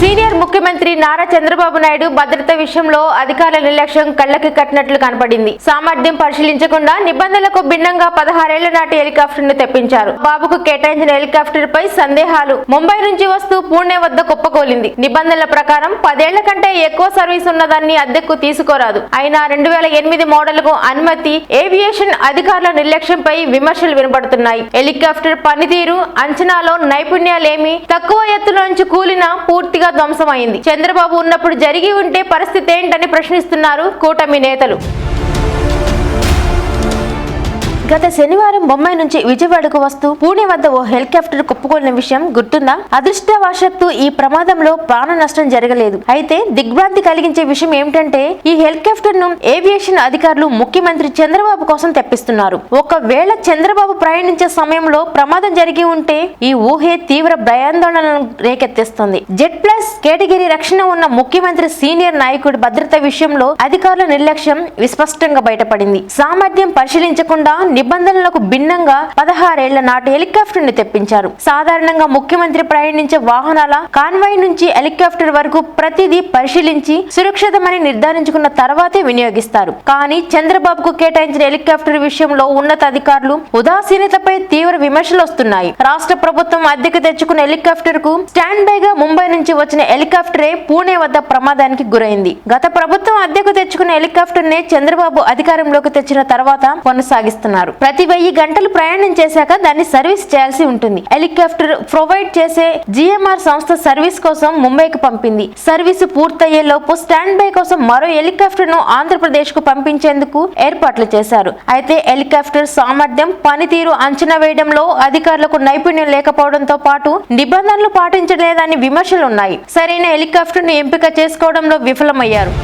Senior ముఖ్యమంత్రి నారా చంద్రబాబు నాయుడు భద్రత విషయంలో అధికారుల నిర్లక్ష్యం కళ్ళకి కట్టినట్లు కనపడింది. సామర్థ్యం పరిశీలించకుండా నిబంధనలకు భిన్నంగా పదహారేళ్ళ నాటి హెలికాప్టర్ను తెప్పించారు. బాబుకు కేటాయించిన హెలికాప్టర్ పై సందేహాలు. ముంబై నుంచి వస్తూ పూణే వద్ద కుప్పకూలింది. నిబంధనల ప్రకారం పదేళ్ళ కంటే ఎక్కువ సర్వీస్ ఉన్నదాన్ని అద్దెకు తీసుకోరాదు. అయినా రెండు వేల ఎనిమిది మోడల్కు అనుమతి ఏవియేషన్ అధికారుల నిర్లక్ష్యంపై విమర్శలు వినబడుతున్నాయి హెలికాప్టర్ పనితీరు అంచనాలో నైపుణ్యాలేమి తక్కువ ఎత్తులో నుంచి కూలిన పూర్తిగా ధ్వంసమైంది. చంద్రబాబు ఉన్నప్పుడు జరిగి ఉంటే పరిస్థితి ఏంటని ప్రశ్నిస్తున్నారు కూటమి నేతలు. గత శనివారం బొంబాయి నుంచి విజయవాడకు వస్తూ పూణే వద్ద ఓ హెలికాప్టర్ కుప్పకూలిన విషయం గుర్తుందా? అదృష్టవశాత్తు ఈ ప్రమాదంలో ప్రాణ నష్టం జరగలేదు. అయితే దిగ్భ్రాంతి కలిగించే విషయం ఏమిటంటే ఈ హెలికాప్టర్ను ఏవియేషన్ అధికారులు ముఖ్యమంత్రి చంద్రబాబు కోసం తెప్పిస్తున్నారు. ఒకవేళ చంద్రబాబు ప్రయాణించే సమయంలో ప్రమాదం జరిగి ఉంటే ఈ ఊహే తీవ్ర భయాందోళనను రేకెత్తిస్తుంది. జెట్ ప్లస్ కేటగిరీ రక్షణ ఉన్న ముఖ్యమంత్రి సీనియర్ నాయకుడి భద్రత విషయంలో అధికారుల నిర్లక్ష్యం విస్పష్టంగా బయటపడింది. సామర్థ్యం పరిశీలించకుండా నిబంధనలకు భిన్నంగా పదహారేళ్ళ నాటి హెలికాప్టర్ని తెప్పించారు. సాధారణంగా ముఖ్యమంత్రి ప్రయాణించే వాహనాల కాన్వాయ్ నుంచి హెలికాప్టర్ వరకు ప్రతిదీ పరిశీలించి సురక్షితమని నిర్ధారించుకున్న తర్వాతే వినియోగిస్తారు. కానీ చంద్రబాబుకు కేటాయించిన హెలికాప్టర్ విషయంలో ఉన్నత అధికారులు ఉదాసీనతపై తీవ్ర విమర్శలు వస్తున్నాయి. రాష్ట్ర ప్రభుత్వం అద్దెకు తెచ్చుకున్న హెలికాప్టర్కు స్టాండ్ బై గా ముంబై నుంచి వచ్చిన హెలికాప్టరే పూణే వద్ద ప్రమాదానికి గురైంది. గత ప్రభుత్వం అద్దెకు తెచ్చుకున్న హెలికాప్టర్ నే చంద్రబాబు అధికారంలోకి తెచ్చిన తర్వాత కొనసాగిస్తున్నారు. ప్రతి వెయ్యి గంటలు ప్రయాణం చేశాక దాన్ని సర్వీస్ చేయాల్సి ఉంటుంది. హెలికాప్టర్ ప్రొవైడ్ చేసే జిఎంఆర్ సంస్థ సర్వీస్ కోసం ముంబైకి పంపింది. సర్వీసు పూర్తయ్యే లోపు స్టాండ్ బై కోసం మరో హెలికాప్టర్ను ఆంధ్రప్రదేశ్కు పంపించేందుకు ఏర్పాట్లు చేశారు. అయితే హెలికాప్టర్ సామర్థ్యం పనితీరు అంచనా వేయడంలో అధికారులకు నైపుణ్యం లేకపోవడంతో పాటు నిబంధనలు పాటించలేదని విమర్శలు ఉన్నాయి సరైన హెలికాప్టర్ను ఎంపిక చేసుకోవడంలో విఫలమయ్యారు.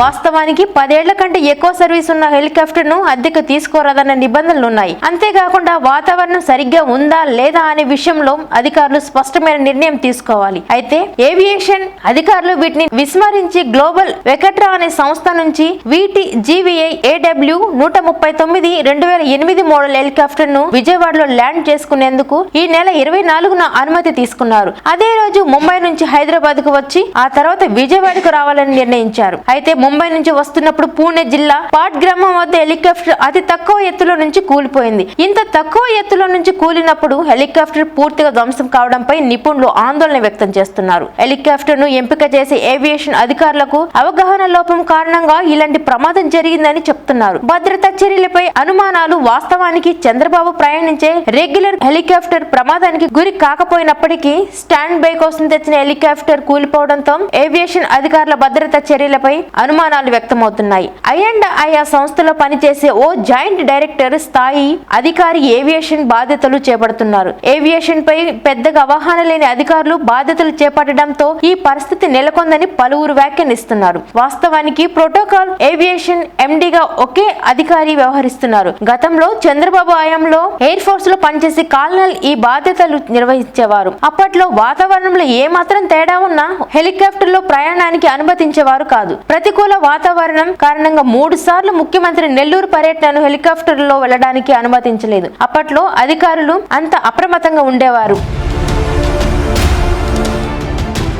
వాస్తవానికి పదేళ్ళ కంటే ఎక్కువ సర్వీస్ ఉన్న హెలికాప్టర్ను అద్దెకు తీసుకోరాదన్న నిబంధనలు ఉన్నాయి అంతేకాకుండా వాతావరణం సరిగ్గా ఉందా లేదా అనే విషయంలో అధికారులు స్పష్టమైన నిర్ణయం తీసుకోవాలి. అయితే ఏవియేషన్ అధికారులు వీటిని విస్మరించి గ్లోబల్ వెకట్రా అనే సంస్థ నుంచి వీటి జీవీఐ ఏడబ్ల్యూ నూట ముప్పై తొమ్మిది రెండు వేల ఎనిమిది మోడల్ హెలికాప్టర్ను విజయవాడలో ల్యాండ్ చేసుకునేందుకు ఈ నెల ఇరవై నాలుగున అనుమతి తీసుకున్నారు. అదే రోజు ముంబై నుంచి హైదరాబాద్కు వచ్చి ఆ తర్వాత విజయవాడకు రావాలని నిర్ణయించారు. అయితే ముంబై నుంచి వస్తున్నప్పుడు పూణే జిల్లా పాట్ గ్రామం వద్ద హెలికాప్టర్ అతి తక్కువ ఎత్తులో నుంచి కూలిపోయింది. ఇంత తక్కువ ఎత్తులో నుంచి కూలినప్పుడు హెలికాప్టర్ పూర్తిగా ధ్వంసం కావడంపై నిపుణులు ఆందోళన వ్యక్తం చేస్తున్నారు. హెలికాప్టర్ను ఎంపిక చేసే ఏవియేషన్ అధికారులకు అవగాహన లోపం కారణంగా ఇలాంటి ప్రమాదం జరిగిందని చెప్తున్నారు. భద్రతా చర్యలపై అనుమానాలు వాస్తవానికి చంద్రబాబు ప్రయాణించే రెగ్యులర్ హెలికాప్టర్ ప్రమాదానికి గురి కాకపోయినప్పటికీ స్టాండ్ బై కోసం తెచ్చిన హెలికాప్టర్ కూలిపోవడంతో ఏవియేషన్ అధికారుల భద్రతా చర్యలపై అనుమానాలు వ్యక్తమవుతున్నాయి. ఐ అండ్ ఆయా సంస్థలో పనిచేసే ఓ జాయింట్ డైరెక్టర్ స్థాయి అధికారి ఏవియేషన్ బాధ్యతలు చేపడుతున్నారు. ఏవియేషన్ పై పెద్దగా అవగాహన లేని అధికారులు బాధ్యతలు చేపట్టడంతో ఈ పరిస్థితి నెలకొందని పలువురు వ్యాఖ్యానిస్తున్నారు. వాస్తవానికి ప్రోటోకాల్ ఏవియేషన్ ఎండిగా ఒకే అధికారి వ్యవహరిస్తున్నారు. గతంలో చంద్రబాబు హయాంలో ఎయిర్ ఫోర్స్లో పనిచేసే కాల్నల్ ఈ బాధ్యతలు నిర్వహించేవారు. అప్పట్లో వాతావరణంలో ఏమాత్రం తేడా ఉన్నా హెలికాప్టర్లో ప్రయాణానికి అనుమతించేవారు కాదు. ప్రతికూల వాతావరణం కారణంగా మూడు సార్లు ముఖ్యమంత్రి నెల్లూరు పర్యటనను హెలికాప్టర్లో వెళ్ళడానికి అనుమతించలేదు. అప్పట్లో అధికారులు అంత అప్రమత్తంగా ఉండేవారు.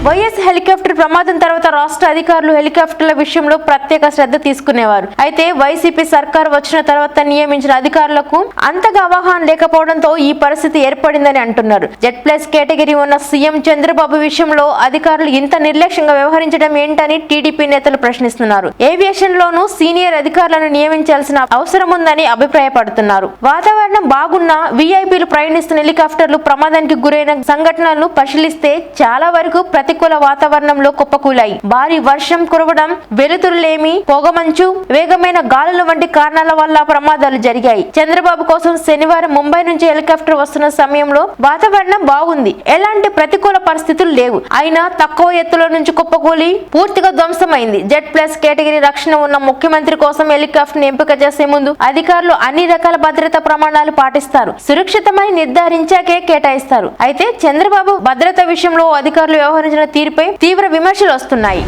వైఎస్ హెలికాప్టర్ ప్రమాదం తర్వాత రాష్ట్ర అధికారులు హెలికాప్టర్ల విషయంలో ప్రత్యేక శ్రద్ధ తీసుకునేవారు. అయితే వైసీపీ సర్కార్ వచ్చిన తర్వాత నియమించిన అధికారులకు అంతగా అవగాహన లేకపోవడంతో ఈ పరిస్థితి ఏర్పడిందని అంటున్నారు. జెడ్ ప్లస్ కేటగిరీ ఉన్న సీఎం చంద్రబాబు విషయంలో అధికారులు ఇంత నిర్లక్ష్యంగా వ్యవహరించడం ఏంటని టీడీపీ నేతలు ప్రశ్నిస్తున్నారు. ఏవియేషన్ లోనూ సీనియర్ అధికారులను నియమించాల్సిన అవసరం ఉందని అభిప్రాయపడుతున్నారు. వాతావరణం బాగున్నా వీఐపీలు ప్రయాణిస్తున్న హెలికాప్టర్లు ప్రమాదానికి గురైన సంఘటనలను పరిశీలిస్తే చాలా వరకు ప్రతి ప్రతికూల వాతావరణంలో కుప్పకూలాయి. భారీ వర్షం కురవడం వెలుతురులేమి పొగమంచు వేగమైన గాలుల వంటి కారణాల వల్ల ప్రమాదాలు జరిగాయి. చంద్రబాబు కోసం శనివారం ముంబై నుంచి హెలికాప్టర్ వస్తున్న సమయంలో వాతావరణం బాగుంది. ఎలాంటి ప్రతికూల పరిస్థితులు లేవు. అయినా తక్కువ ఎత్తులో నుంచి కుప్పకూలి పూర్తిగా ధ్వంసమైంది. జెడ్ ప్లస్ కేటగిరీ రక్షణ ఉన్న ముఖ్యమంత్రి కోసం హెలికాప్టర్ ఎంపిక చేసే ముందు అధికారులు అన్ని రకాల భద్రతా ప్రమాణాలు పాటిస్తారు. సురక్షితమని నిర్ధారించాకే కేటాయిస్తారు. అయితే చంద్రబాబు భద్రత విషయంలో అధికారులు వ్యవహరించిన తీరుపై తీవ్ర విమర్శలు వస్తున్నాయి.